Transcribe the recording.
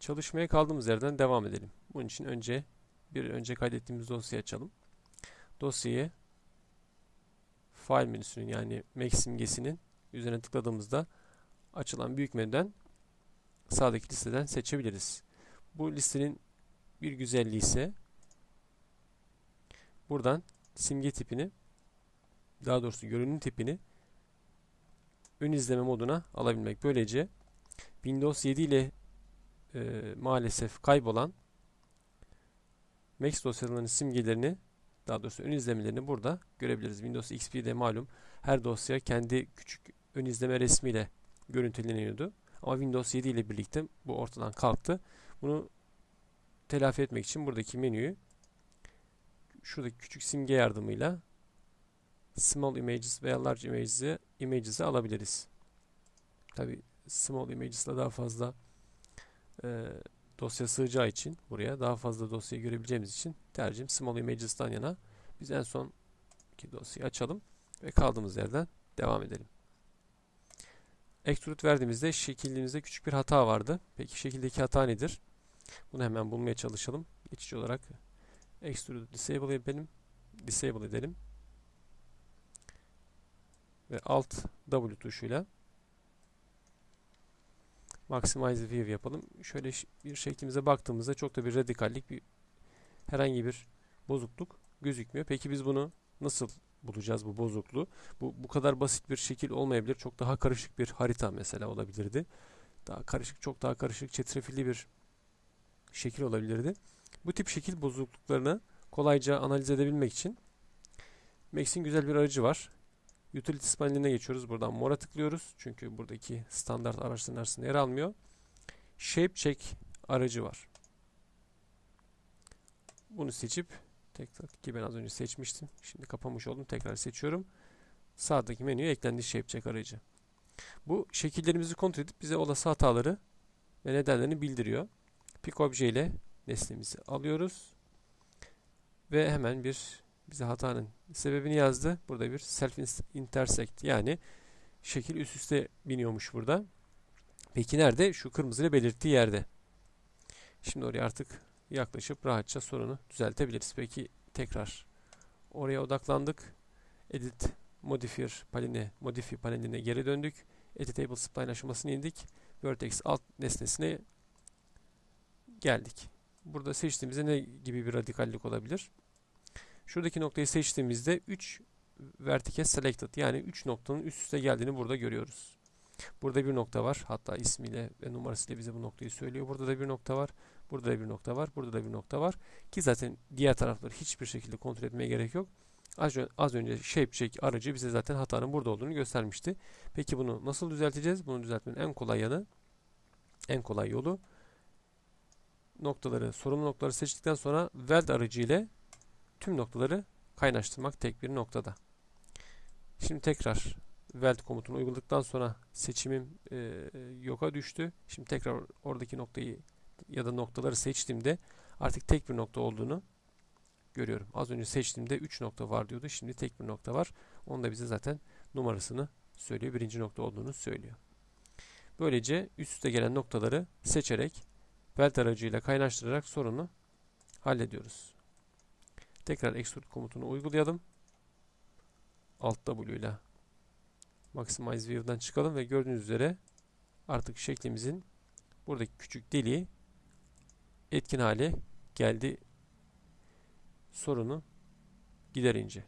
Çalışmaya kaldığımız yerden devam edelim. Bunun için önce bir önce kaydettiğimiz dosyayı açalım. Dosyayı file menüsünün yani Mac simgesinin üzerine tıkladığımızda açılan büyük menüden sağdaki listeden seçebiliriz. Bu listenin bir güzelliği ise buradan simge tipini daha doğrusu görünüm tipini ön izleme moduna alabilmek. Böylece Windows 7 ile e, maalesef kaybolan Max dosyalarının simgelerini daha doğrusu ön izlemelerini burada görebiliriz. Windows XP'de malum her dosya kendi küçük ön izleme resmiyle görüntüleniyordu. Ama Windows 7 ile birlikte bu ortadan kalktı. Bunu telafi etmek için buradaki menüyü şuradaki küçük simge yardımıyla small images veya large images'i images'i alabiliriz. Tabi small images ile daha fazla e, dosya sığacağı için buraya daha fazla dosyayı görebileceğimiz için tercihim small images'tan yana. Biz en son ki dosyayı açalım ve kaldığımız yerden devam edelim. Extrude verdiğimizde şekillimizde küçük bir hata vardı. Peki şekildeki hata nedir? Bunu hemen bulmaya çalışalım. Geçici olarak Extrude disable edelim. Disable edelim. Ve Alt W tuşuyla Maximize View yapalım. Şöyle bir şeklimize baktığımızda çok da bir radikallik, bir herhangi bir bozukluk gözükmüyor. Peki biz bunu nasıl bulacağız bu bozukluğu? Bu bu kadar basit bir şekil olmayabilir. Çok daha karışık bir harita mesela olabilirdi. Daha karışık, çok daha karışık, çetrefilli bir şekil olabilirdi. Bu tip şekil bozukluklarını kolayca analiz edebilmek için Max'in güzel bir aracı var. Utilities paneline geçiyoruz. Buradan mora tıklıyoruz. Çünkü buradaki standart araçların arasında yer almıyor. Shape Check aracı var. Bunu seçip tekrar ki ben az önce seçmiştim. Şimdi kapamış oldum. Tekrar seçiyorum. Sağdaki menüye eklendi Shape Check aracı. Bu şekillerimizi kontrol edip bize olası hataları ve nedenlerini bildiriyor. Pick obje ile nesnemizi alıyoruz. Ve hemen bir bize hatanın sebebini yazdı. Burada bir self intersect yani şekil üst üste biniyormuş burada. Peki nerede? Şu kırmızıyla belirttiği yerde. Şimdi oraya artık yaklaşıp rahatça sorunu düzeltebiliriz. Peki tekrar oraya odaklandık. Edit Modifier paneline, Modify paneline geri döndük. Editable Spline aşamasını indik. Vertex alt nesnesine geldik. Burada seçtiğimizde ne gibi bir radikallik olabilir? Şuradaki noktayı seçtiğimizde 3 vertical selected yani 3 noktanın üst üste geldiğini burada görüyoruz. Burada bir nokta var. Hatta ismiyle ve numarasıyla bize bu noktayı söylüyor. Burada da bir nokta var. Burada da bir nokta var. Burada da bir nokta var. Ki zaten diğer tarafları hiçbir şekilde kontrol etmeye gerek yok. Az, az önce shape check aracı bize zaten hatanın burada olduğunu göstermişti. Peki bunu nasıl düzelteceğiz? Bunu düzeltmenin en kolay yanı, en kolay yolu noktaları, sorumlu noktaları seçtikten sonra weld aracı ile tüm noktaları kaynaştırmak tek bir noktada. Şimdi tekrar weld komutunu uyguladıktan sonra seçimim e, yoka düştü. Şimdi tekrar oradaki noktayı ya da noktaları seçtiğimde artık tek bir nokta olduğunu görüyorum. Az önce seçtiğimde 3 nokta var diyordu. Şimdi tek bir nokta var. Onu da bize zaten numarasını söylüyor. Birinci nokta olduğunu söylüyor. Böylece üst üste gelen noktaları seçerek weld aracıyla kaynaştırarak sorunu hallediyoruz. Tekrar extrude komutunu uygulayalım. Alt W ile Maximize View'dan çıkalım ve gördüğünüz üzere artık şeklimizin buradaki küçük deliği etkin hale geldi sorunu giderince.